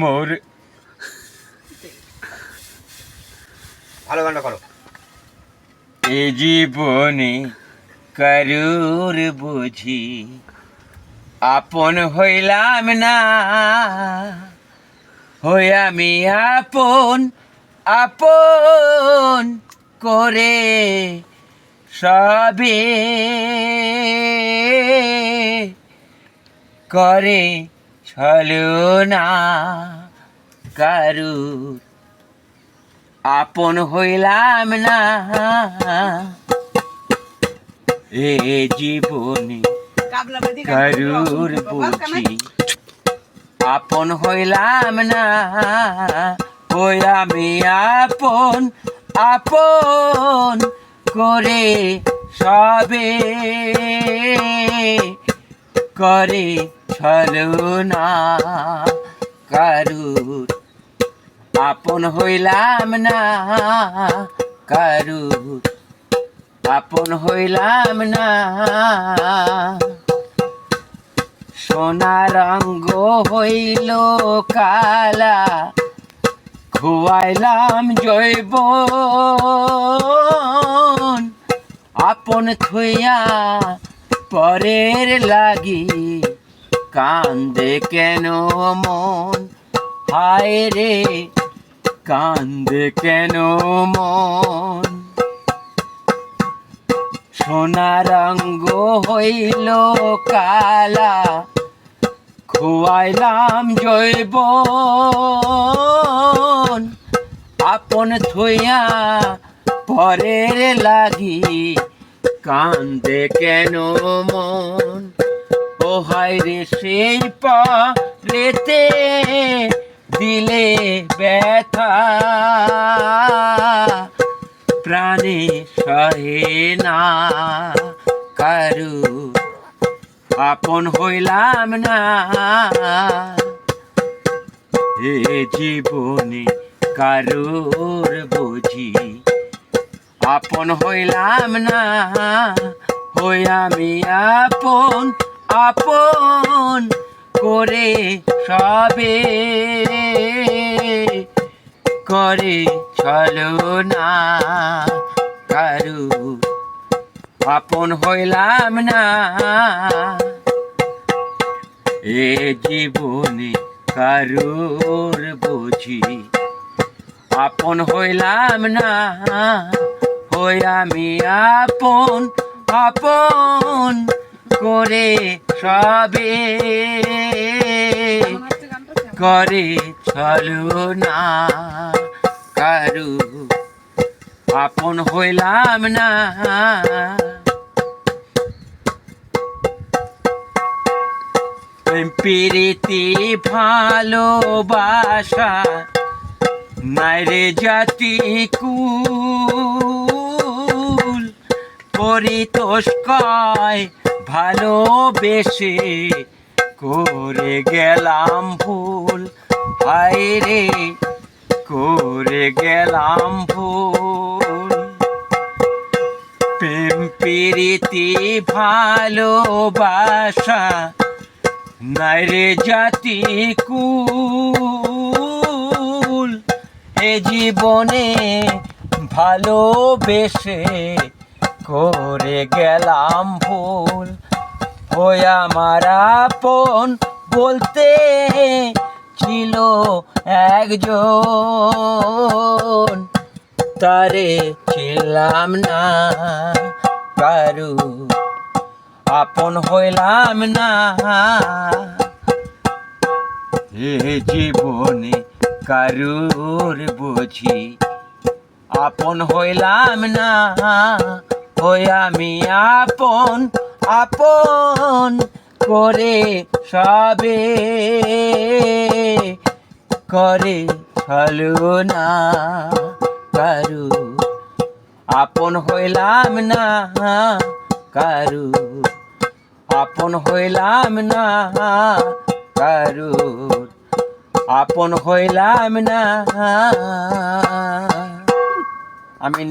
মোর ভালো গানটা করো। এ জীবনে করুর বুঝি আপন হইলাম না। হই আমি আপন আপন করে সবে করে ছলো না কারুর আপন হইলাম না। এ জীবনে কারুর বুঝি। আপন হইলাম না। ওই আমি আপন? আপন করে সবে করে ছলো না আপন হইলাম না কারুর আপন হইলাম না। সোনা রঙ্গ হইল কালা। খুয়াইলাম জৈব আপন থুইয়া পরের লাগি কান্দে কেন মন? হায় রে, কান্দে কেন মন? সোনা রঙ্গ হইল কালা, খুয়াইলাম জৈব আপন থইয়া পরের লাগি, কান্দে কেন মন? হায় রে সেই পা রেতে দিলে ব্যথা। প্রাণে সহে না কারু। আপন হইলাম না। এ জীবনে কারুর বুঝি। আপন হইলাম না। হই আমি আপন আপন করে সবে। করে চলো না কারু। আপন হইলাম না। এ জীবনে কারুর বুঝি। আপন হইলাম না। হই আমি আপন আপন করে সবে করে চলো না। কারু আপন হইলাম না। প্রীতি, ভালোবাসা নাইরে জাতি কুল। পরিতোষকায় ভালোবেসে করে গেলাম ভুল। হায় রে, করে গেলাম ভুল। প্রেম, প্রীতি, ভালোবাসা নাই রে জাতি কুল। এ জীবনে ভালোবেসে করে গেলাম ভুল ওই আমার আপন বলতে ছিল একজন। তারে ছিলাম না কারু, আপন হইলাম না। এ জীবনে কারুর বুঝি আপন হইলাম না। হই আমি আপন আপন করে সবে, করে ছলো না কারু। আপন হইলাম না কারু, আপন হইলাম না কারু। আপন হইলাম না আমি